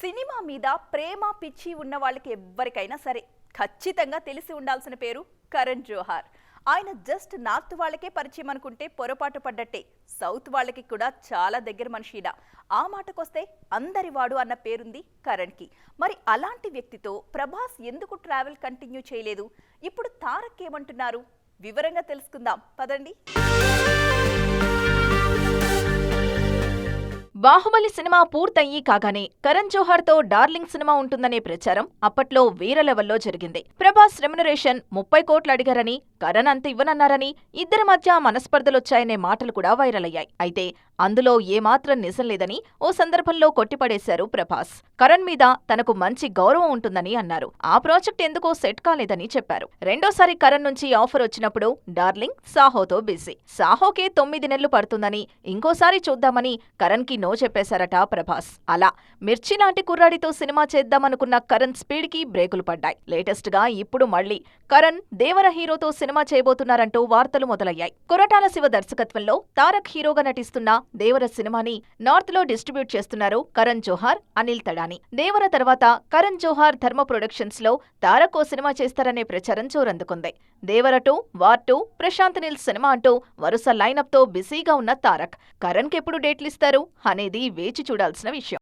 Cinema మీద ప్రేమ పిచ్చి ఉన్న వాళ్ళకి ఎవ్వరికైనా సరే ఖచ్చితంగా తెలిసి ఉండాల్సిన పేరు కరణ్ జోహార్. ఆయన జస్ట్ నార్త్ వాళ్ళకే పరిచయం అనుకుంటే పొరపాటు పడ్డట్టే. సౌత్ వాళ్ళకి కూడా చాలా దగ్గర మనిషిన ఆ మాటకొస్తే అందరి వాడు అన్న పేరుంది కరణ్కి. మరి అలాంటి వ్యక్తితో ప్రభాస్ ఎందుకు ట్రావెల్ కంటిన్యూ చేయలేదు? ఇప్పుడు తారక్ ఏమంటున్నారు? వివరంగా తెలుసుకుందాం. పదండి. బాహుబలి సినిమా పూర్తయ్యి కాగానే కరణ్ జోహర్తో డార్లింగ్ సినిమా ఉంటుందనే ప్రచారం అప్పట్లో వేరే లెవెల్లో జరిగింది. ప్రభాస్ రెమ్యునరేషన్ ముప్పై కోట్లు అడిగారని కరణ్ అంత ఇవ్వనన్నారని ఇద్దరి మధ్య మనస్పర్ధలొచ్చాయనే మాటలు కూడా వైరల్ అయ్యాయి. అయితే అందులో ఏమాత్రం నిజం లేదని ఓ సందర్భంలో కొట్టిపడేశారు ప్రభాస్. కరణ్ మీద తనకు మంచి గౌరవం ఉంటుందని అన్నారు. ఆ ప్రాజెక్ట్ ఎందుకో సెట్ కాలేదని చెప్పారు. రెండోసారి కరణ్ నుంచి ఆఫర్ వచ్చినప్పుడు డార్లింగ్ సాహోతో బిజీ. సాహోకే తొమ్మిది నెలలు పడుతుందని ఇంకోసారి చూద్దామని కరణ్కి నో చెప్పేశారట ప్రభాస్. అలా మిర్చి లాంటి కుర్రాడితో సినిమా చేద్దామనుకున్న కరణ్ స్పీడ్కి బ్రేకులు పడ్డాయి. లేటెస్ట్గా ఇప్పుడు మళ్ళీ కరణ్ దేవర హీరోతో సినిమా చేయబోతున్నారంటూ వార్తలు మొదలయ్యాయి. కొరటాల శివ దర్శకత్వంలో తారక్ హీరోగా నటిస్తున్న దేవర సినిమాని నార్త్లో డిస్ట్రిబ్యూట్ చేస్తున్నారు కరణ్ జోహార్ అనిల్ తడా తడాని దేవర తర్వాత కరణ్ జోహార్ ధర్మ ప్రొడక్షన్స్లో తారకో సినిమా చేస్తారనే ప్రచారం జోరందుకుంది Devara two war two Prashanth Neel cinema అంటూ వరుస లైనప్తో బిజీగా ఉన్న తారక్. కరణ్ కెప్పుడు డేట్లిస్తారు అనేది వేచి చూడాల్సిన విషయం.